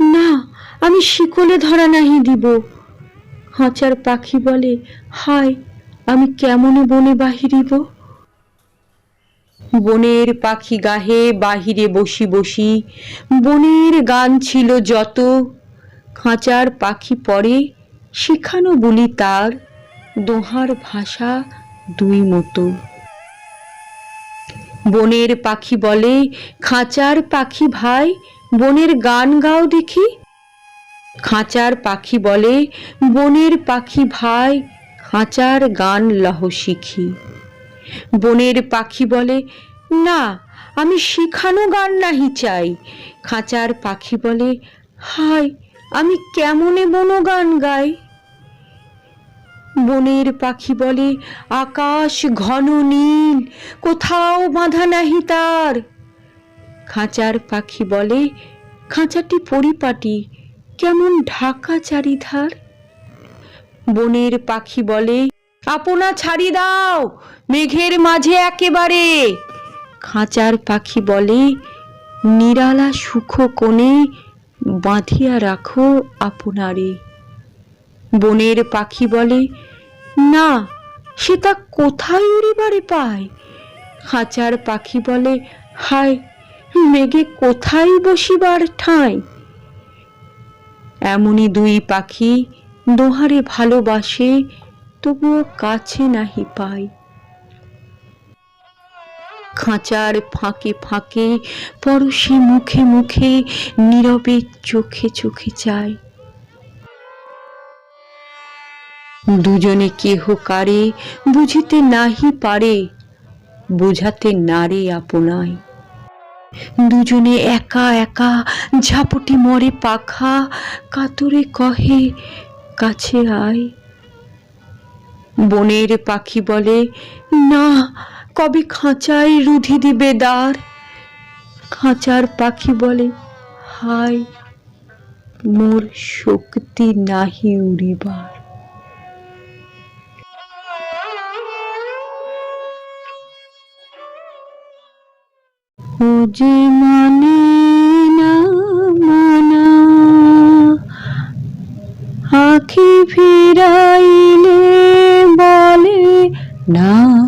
না, আমি শিকলে ধরা নাহি দিব। খাঁচার পাখি বলে, হায়, আমি কেমনে বনে বাহিরিব? বনের পাখি গাহে বাহিরে বসি বসি, বনের গান ছিল যত। খাঁচার পাখি পরে শিখানো বলি তার, দোহার ভাষা দুই মতো। বনের পাখি বলে, খাঁচার পাখি ভাই বনের গান গাও দেখি। খাঁচার পাখি বলে, বনের পাখি ভাই, খাঁচার গান লহ শিখি। বনের পাখি বলে, না, আমি শিখানো গান নাহি চাই। খাঁচার পাখি বলে, হায়, আমি কেমনে বন গান গাই? বনের পাখি বলে, আকাশ ঘন নীল, কোথাও বাঁধা নাহি তার। খাঁচার পাখি বলে, খাঁচাটি পরিপাটি, কেমন ঢাকা চারিধার? বনের পাখি বলে, আপনা ছাড়ি দাও, মেঘের মাঝে একেবারে। খাঁচার পাখি বলে, নিরালা সুখ কোণে বাঁধিয়া রাখো আপনারে। বনের পাখি বলে, না সে তা কোথায় উড়িবারে পায় খাঁচার পাখি বলে, হায় মেঘে কোথায় বসিবার ঠাঁই? এমনই দুই পাখি দোহারে ভালোবাসে, তবুও কাছে নাহি পায় খাঁচার ফাঁকে ফাঁকে, পরশে মুখে মুখে, নীরবে চোখে চোখে চায় দুজনে কেহ কারে বুঝিতে নাহি পারে, বুঝাতে নারে আপনায় দুজনে একা একা ঝাপটি মরে পাখা কাতরে কহে, কাছে আয়। বনের পাখি বলে, না, কবে খাঁচায় রুধি দিবে দ্বার? খাঁচার পাখি বলে, হায়, মোর শক্তি নাহি উড়িবার। যে মানে না মানা। আখি ফিরাইলে বলে না